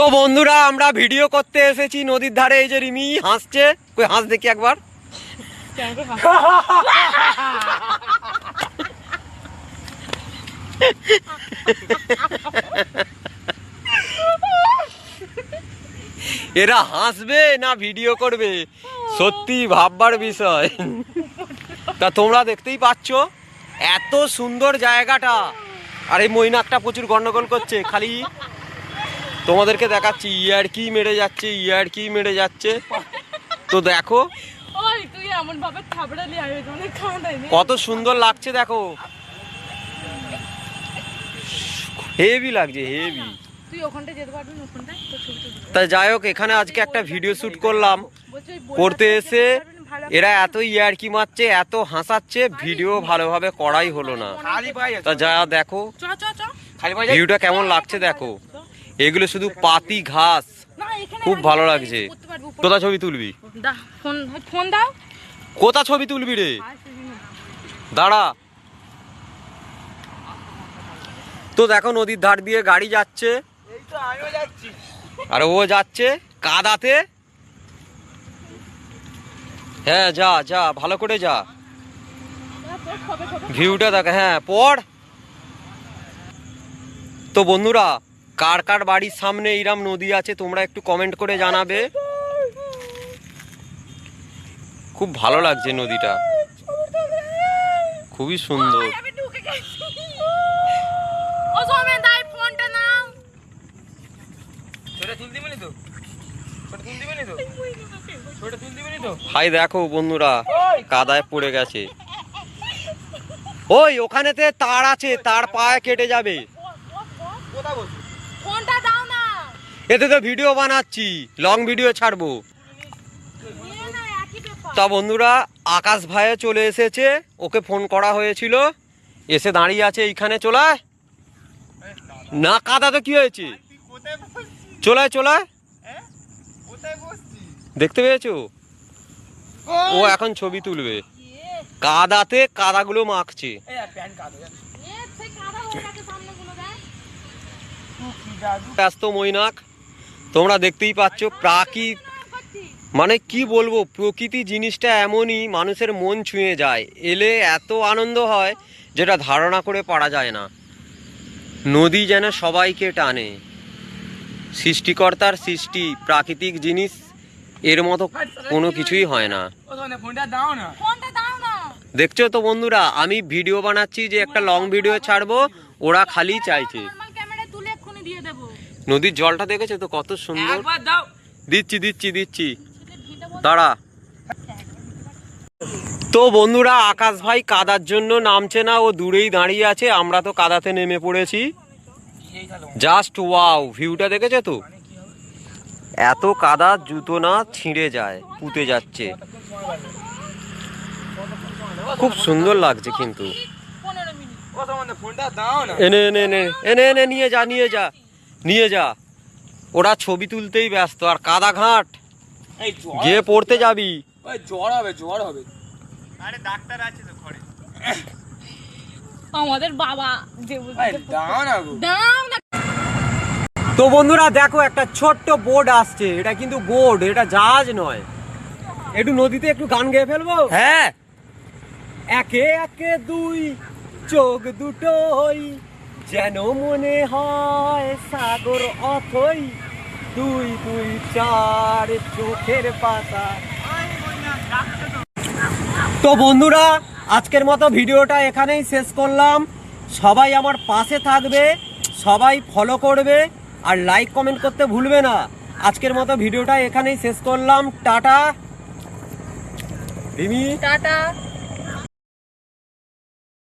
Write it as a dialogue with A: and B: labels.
A: তো বন্ধুরা, আমরা ভিডিও করতে এসেছি নদীর ধারে। এই যে রিমি হাসছে। কই, হাস দেখি একবার। এরা হাসবে না ভিডিও করবে? সত্যি ভাববার বিষয়। তা তোমরা দেখতেই পাচ্ছ, এত সুন্দর জায়গাটা। আর এই মৈনাকটা প্রচুর গন্ডগোল করছে, খালি তোমাদেরকে দেখাচ্ছি ইয়ার কি মেরে যাচ্ছে ইয়ার কি মেরে যাচ্ছে। তো দেখো
B: ওই তুই এমন ভাবে থাবড়ালি আয়োজনে খাওয়া দেয়নি।
A: কত সুন্দর লাগছে দেখো। হেভি লাগছে হেভি তা যাই হোক এখানে আজকে একটা ভিডিও শুট করলাম। করতে এসে এরা এত ইয়ারকি মারছে এত হাসাচ্ছে ভিডিও ভালোভাবে করাই হলো না। তা যা দেখো।
B: চ চ চ।
A: ভিউটা কেমন লাগছে দেখো। এগুলো শুধু পাতি ঘাস। খুব ভালো লাগছে। কোথা ছবি তুলবি?
B: ফোন ফোন দাও।
A: কোথা ছবি তুলবি রে। দাঁড়া। তো দেখো নদীর ধার দিয়ে গাড়ি যাচ্ছে। আর ও যাচ্ছে কাদাতে। হ্যাঁ যা যা ভালো করে যা। ভিউটা দেখ হ্যাঁ পড়। তো বন্ধুরা কার কার বাড়ির সামনে এইরাম নদী আছে তোমরা একটু কমেন্ট করে জানাবে। খুব ভালো লাগছে নদীটা। খুবই সুন্দর। হাই দেখো বন্ধুরা কাদায় পড়ে গেছে। ওই ওখানেতে তার আছে তার পায়ে কেটে যাবে।
B: ফোনটা দাও না।
A: এতে তো ভিডিও বানাচ্ছি লং ভিডিও ছাড়বো। তা বন্ধুরা আকাশ ভাইয়ে চলে এসেছে ওকে ফোন করা হয়েছিল। এসে দাঁড়িয়ে আছে এইখানে চলায়। না কাদা তো কি হয়েছে? চলায় চলায়। দেখতে পেয়েছ? ও এখন ছবি তুলবে।
B: ইয়ে,
A: কাদাতে কাদাগুলো মাখছে
B: এ, সেই কাদা হয়ে গেছে সামনেগুলো দেখ।
A: ব্যস্ত মৈনাক, তোমরা দেখতেই পাচ্ছ প্রাকৃ
B: করছি।
A: মানে কি বলব, প্রকৃতি জিনিসটা এমনই, মানুষের মন ছুঁয়ে যায়। এলে এত আনন্দ হয় যেটা ধারণা করে পারা যায় না। নদী যেন সবাইকে টানে। সৃষ্টিকর্তার সৃষ্টি, প্রাকৃতিক জিনিস, এর মতো কোনো কিছুই হয় না। দেখছ তো বন্ধুরা, আমি ভিডিও বানাচ্ছি যে একটা লং ভিডিও ছাড়বো, ওরা খালি চাইছে। নদীর জলটা দেখেছ তো? কত সুন্দর। দিচ্ছি দিচ্ছি দিচ্ছি। দাঁড়া। তো বন্ধুরা আকাশ ভাই কাদার জন্য নামছে না ও দূরেই দাঁড়িয়ে আছে আমরা তো কাদাতে নেমে পড়েছি। জাস্ট ওয়াও ভিউটা দেখেছ তো? এত কাদা জুতো না ছিঁড়ে যায় পুঁতে যাচ্ছে। খুব সুন্দর লাগছে কিন্তু। এনে এনে এনে এনে এনে নিয়ে যা নিয়ে যা। নিয়ে যা। ওরা ছবি তুলতেই ব্যস্ত আর কাদা ঘাট গিয়ে পড়তে যাবি।
C: জ্বর হবে জ্বর হবে।
B: আমাদের বাবা যে
C: আরে দাও না গো।
B: দাও না।
A: তো বন্ধুরা দেখো একটা ছোট্ট বোর্ড আসছে। এটা কিন্তু বোর্ড এটা জাহাজ নয়। একটু নদীতে একটু গান গেয়ে ফেলব?
C: হ্যাঁ।
A: একে একে দুই চোখ দুটোই যেন মনে হয় সাগর অথই দুই দুই চার চোখের পাতা। তো বন্ধুরা, আজকের মতো ভিডিওটা এখানেই শেষ করলাম। সবাই আমার পাশে থাকবে, সবাই ফলো করবে, আর লাইক কমেন্ট করতে ভুলবে না। আজকের মতো ভিডিওটা এখানেই শেষ করলাম। টাটা।
B: টাটা।